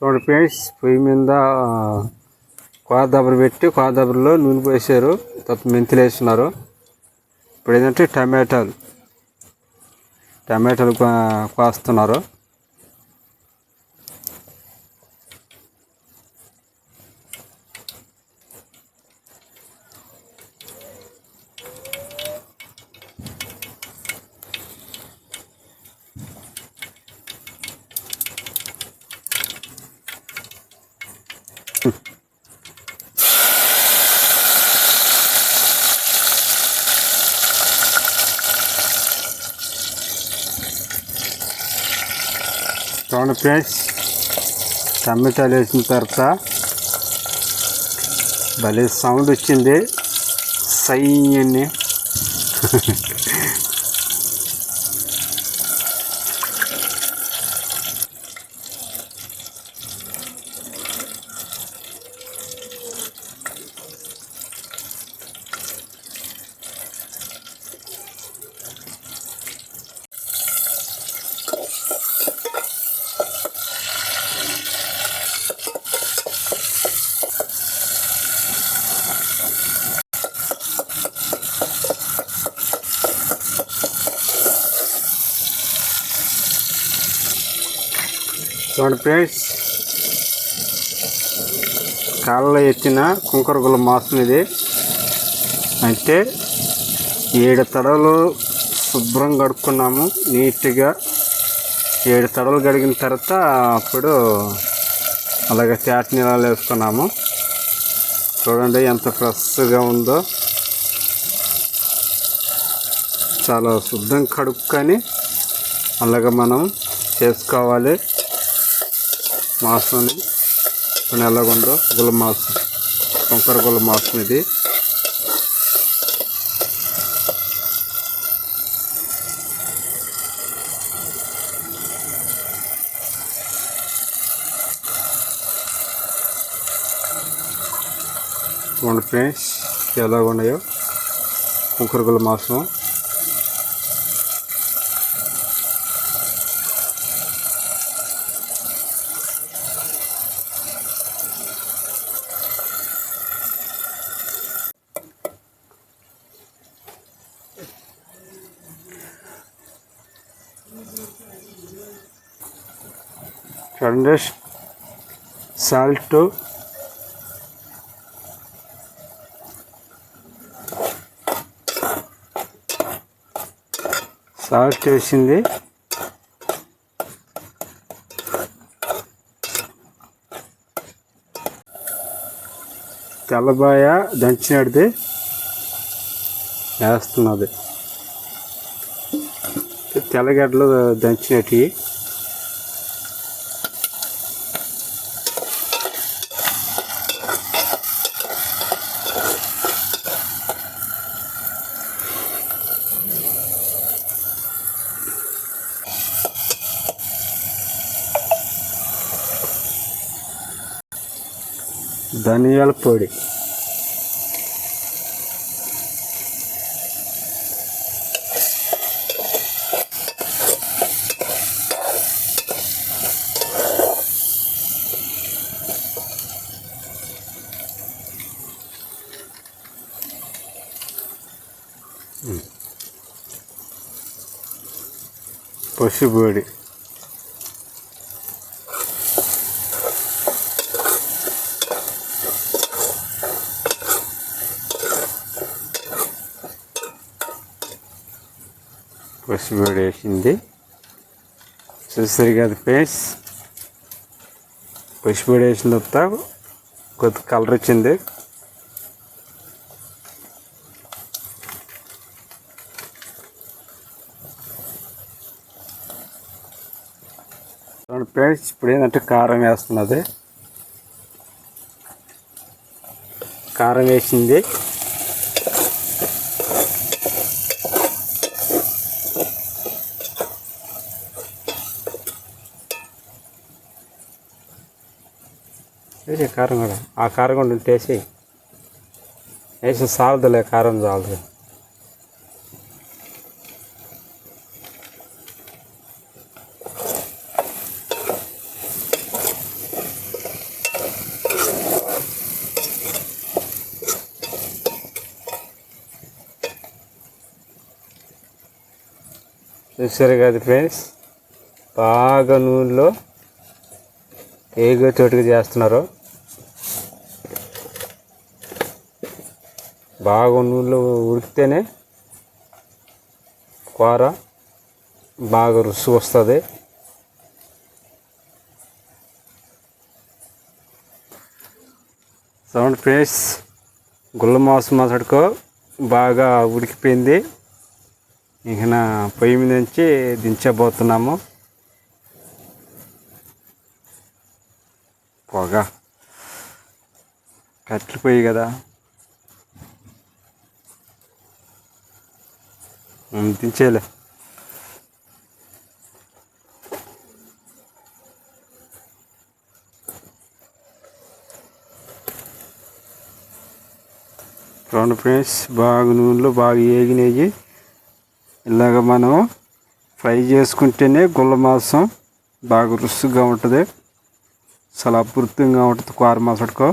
చూడండి ఫ్రెండ్స్ పొయ్యి మీద కోదబరి పెట్టి కోదబరిలో నూనె పోసారు తర్వాత మెంతులు వేస్తున్నారు. ఇప్పుడు ఏంటంటే టమాటాలు టమాటాలు కోస్తున్నారు చూడండి ఫ్రెండ్స్ టమాటాలు వేసిన తర్వాత భలే సౌండ్ వచ్చింది. సై అని చూడండి ఫ్రెండ్స్. కాళ్ళలో ఎత్తిన కుంకరగుల మాసం ఇది. అంటే ఏడు తడవలు శుభ్రం కడుక్కున్నాము నీట్గా. ఏడు తడవలు కడిగిన తర్వాత అప్పుడు అలాగే చాట్ నీళ్ళు వేసుకున్నాము. చూడండి ఎంత ఫ్రెష్గా ఉందో. చాలా శుద్ధం కడుక్కొని అలాగే మనం చేసుకోవాలి. మాసం కొన్ని ఎలాగుందో గుల్ల మాసం. కొంకర గుల మాసం ఇది. చూడండి ఫ్రెండ్స్ ఎలాగున్నాయో కుంకర గుల మాసం. చూడండి సాల్ట్ సాల్ట్ వేసింది. తెల్లబాయ దంచినది. వేస్తున్నది. తెల్లగడ్డలు దంచినట్టు ధనియాల పొడి పసుపొడి పసుపొడి వేసింది. చూసారు కదా పేస్ పసుపొడి వేసిన తర్వాత కొద్ది కలర్ వచ్చింది. పేస్ట్ ఇప్పుడు ఏంటంటే కారం వేస్తున్నది. కారం వేసింది. వేసే కారం కూడా. ఆ కారం కూడా ఉంటే వేసి సాలదులే చాలదులే కారం చాలదు. చూసారు కదా ఫ్రెండ్స్? బాగా నూనెలో ఏగో గోచోటుగా చేస్తున్నారు? బాగా నూనెలో ఉడికితేనే కూర బాగా రుచి వస్తుంది. సౌండ్ ఫ్రెండ్స్ గుల్ల మాంసం మాసడుకో బాగా ఉడికిపోయింది. ఇక పొయ్యి మీద నుంచి దించబోతున్నాము. పొగ. కట్లు పొయ్యి కదా. దించేలే రెండు ఫ్రెండ్స్ బాగా నూనెలో బాగా ఏగినాయి ఇలాగ మనం ఫ్రై చేసుకుంటేనే గుల్ల మాంసం బాగా రుచిగా ఉంటుంది. చాలా అద్భుతంగా ఉంటుంది. కూర మాసడుకో